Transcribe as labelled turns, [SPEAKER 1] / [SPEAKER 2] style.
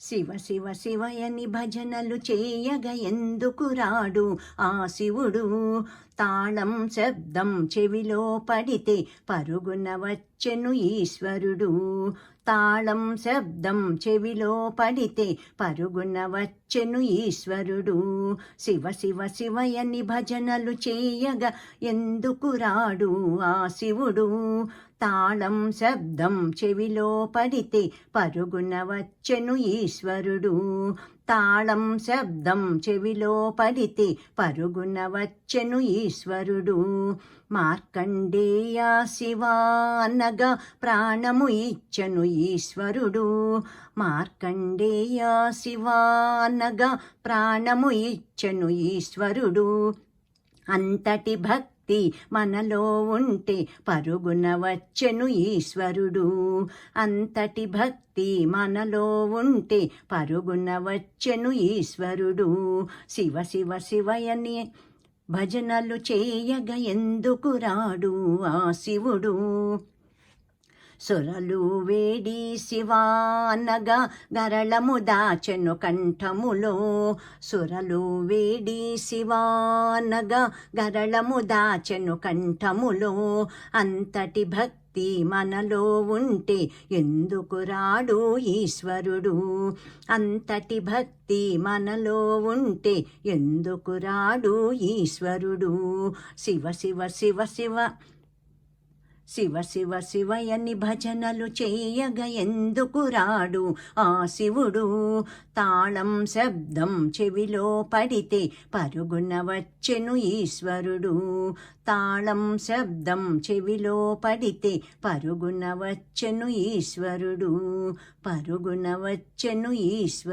[SPEAKER 1] శివ శివ శివయని భజనలు చేయగ ఎందుకు రాడు? ఆ శివుడు తాళం శబ్దం చెవిలో పడితే పరుగున వచ్చెను ఈశ్వరుడు. తాళం శబ్దం చెవిలో పడితే పరుగున వచ్చెను ఈశ్వరుడు. శివ శివ శివయని భజనలు చేయగా ఎందుకు రాడు ఆ శివుడు? తాళం శబ్దం చెవిలో పడితే పరుగున వచ్చెను ఈశ్వరుడు. తాళం శబ్దం చెవిలో పడితే పరుగున వచ్చెను ఈశ్వరుడు. మార్కండేయ శివా అనగా ప్రాణము ఇచ్చను ఈశ్వరుడు. మార్కండేయ శివా అనగా ప్రాణము ఇచ్చను ఈశ్వరుడు. అంతటి భక్తి మనలో ఉంటే పరుగున వచ్చెను ఈశ్వరుడు. అంతటి భక్తి మనలో ఉంటే పరుగున వచ్చెను ఈశ్వరుడు. శివ శివ శివయని భజనలు చేయగ ఎందుకు రాడు ఆ శివుడు? సురలు వేడి శివానగా గరళము దాచెను కంఠములో. సురలు వేడి శివానగా గరళము దాచెను కంఠములో. అంతటి భక్తి మనలో ఉంటే ఎందుకు రాడు ఈశ్వరుడు? అంతటి భక్తి మనలో ఉంటే ఎందుకు రాడు ఈశ్వరుడు? శివ శివ శివ శివ శివ శివ శివయని భజనలు చేయగ ఎందుకు రాడు? ఆ శివుడు తాళం శబ్దం చెవిలో పడితే పరుగున వచ్చెను ఈశ్వరుడు. తాళం శబ్దం చెవిలో పడితే పరుగున వచ్చెను ఈశ్వరుడు. పరుగున వచ్చెను ఈశ్వరుడు